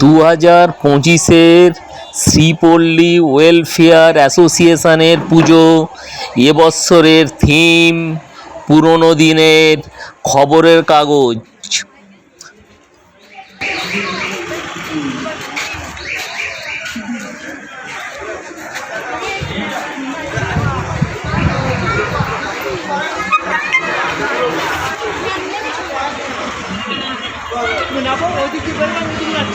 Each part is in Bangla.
দু হাজার পঁচিশের শ্রীপল্লী ওয়েলফেয়ার অ্যাসোসিয়েশনের পুজো এবছরের থিম পুরনো দিনের খবরের কাগজ। রানী দাঁড়াও এদিকে এদিকে এসে দেখো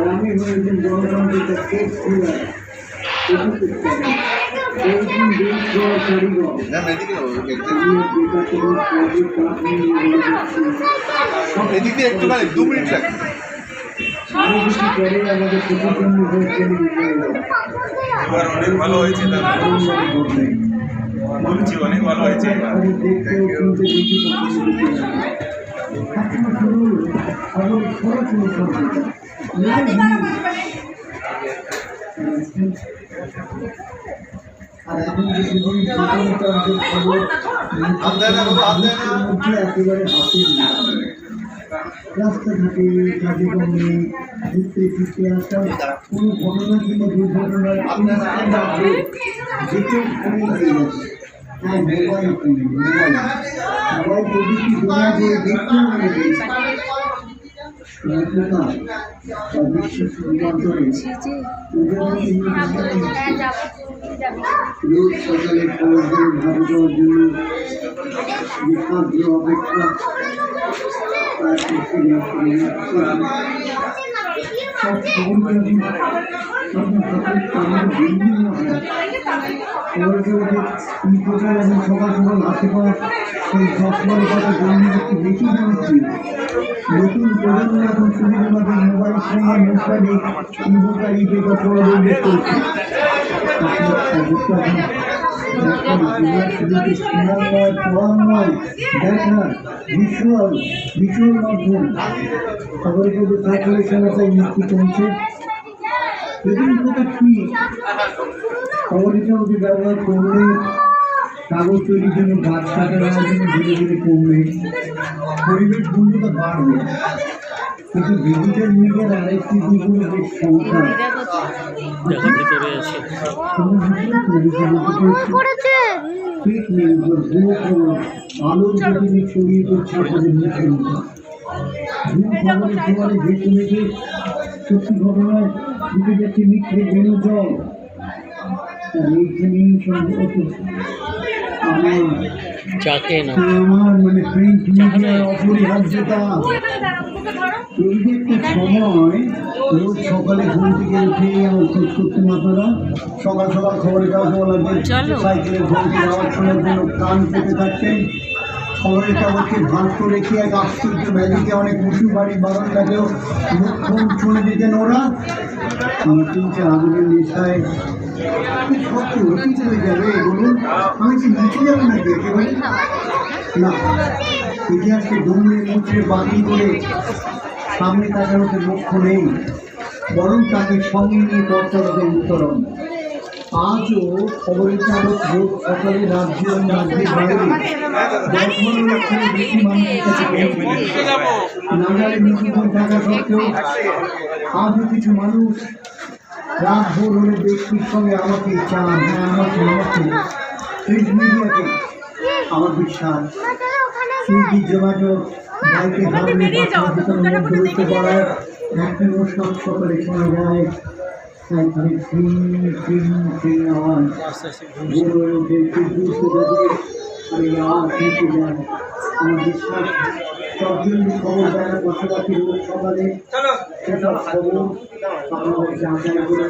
থাকো। আমি হয়েছেন গণতন্ত্রের এদিক দিয়ে দু মিনিট লাগবে। এবার অনেক ভালো হয়েছে বলছি অনেক ভালো হয়েছে। এবার আমি হাত হাত একেবারে হাতের রাস্তাঘাটে কাজে-কর্মে ঘুরতে ফিরতে আসা কোনো ঘটনা কিংবা দুর্ঘটনার যেতে মোবাইল ফোনে মোবাইল মোবাইল রোজ সকালে খবরগুলো ভাবে দেওয়ার জন্য বিভ্রান্ত অপেক্ষা তার সব খবর খবরকে সকাল সকাল হাতে পাওয়া সেই বেশি নতুন প্রজন্ম এখন মোবাইল ফোনে মোবাইলে ইবুকারি পেপার পড়া উল্লেখ করছে ভিজুয়াল ভিজুয়াল মাধ্যম খবরের প্রতি মুক্তি এগুলি কথা ঠিক খবরের কাগজে ব্যবহার করলে কাগজ তৈরির জন্য গাছ কাটার আয়োজন ধীরে ধীরে কমবে পরিবেশ বন্ধুতা বাড়বে। কিন্তু ডিজিটাল মিডিয়ার আরেকটি দিক হলো বেশ আলোর ছড়িয়ে পড়ছে মুখে ভেসে ভেসে সত্যি ঘটনায় ঢুকে যাচ্ছে মিথ্যে বেনু জল আমার চাকে না আমার মানে প্রিন্ট মিডিয়ার অপরিহার্যতা মুখে। এই যে একটা সময় রোজ সকালে ঘুম থেকে উঠে আমার খোঁজ করতেন আপনারা সকাল সকাল খবরের কাগজ লাগবে সাইকেলের ঘন্টি আওয়াজ শোনার জন্য কান পেতে থাকতেন খবরের কাগজকে ভাঁজ করে রেখে এক আশ্চর্য ম্যাজিকে অনেক উঁচু বাড়ি বারান্দাকেও মুখোন শুনে দিতেন ওরা আমার তিনটে আগুনের নেশায় সত্য অতীত হয়ে যাবে বলুন আমি কি নিচে যাব নাকি একেবারে না ইতিহাসকে দুমড়ে মুচড়ে বাকি করে সামনে তাকানোতে লক্ষ্য নেই বরং তাকে সঙ্গে নিয়ে তৎপরতা উত্তরণ আজও খবরের কাগজ রোজ সকালে রাজ্য ও রাজ্যের বাইরে বর্তমান লক্ষণে বেশি মানুষের কাছে পৌঁছে নাগালে নিচুকন থাকা সত্ত্বেও আজও কিছু মানুষ রাত ভোর হলে ব্যক্তির সঙ্গে আমাকে চান হ্যাঁ আমাকে আমাকে প্রিন্ট মিডিয়াকে আমার বিশ্বাস। সুইগি জোম্যাটো বাইকে দূরত্ব বাড়ায় একটা অনুষ্ঠান সকালে শোনা যায় তাই খালি ফিং ফিং ফিং আওয়াজ। ভোর উঠে বিদ্যুৎ দাঁড়িয়ে আর এই আওয়াজ শুনতে যায় আমার বিশ্বাস সব দিন খবর দেয় না বসবাসী রোজ সকালে। সেসব খবর আপনাদের যাচাই করে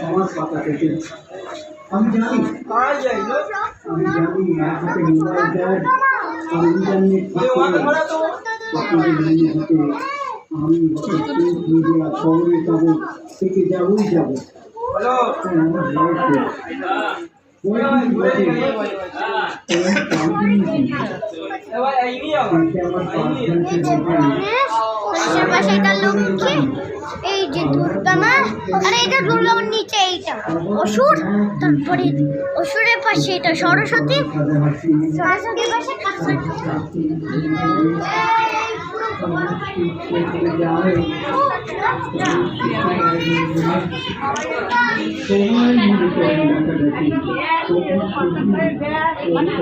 সমাজ পাতা থেকে। আমি জানি আমি জানি এক হাতে মোবাইল দেয়। আর ইন্টারনেট আপনাদের মনে হাতে আমি মিডিয়া কাগজ থেকে যাবই যাব। হ্যাঁ, আমার কয়েকদিন পাশে এটা লক্ষ্মী, এই যে দুর্গা মা, আর এটা দুর্গা মার নিচে এইটা, অসুর, তারপরে অসুরের পাশে এটা সরস্বতী, সরস্বতীর পাশে কালী মনে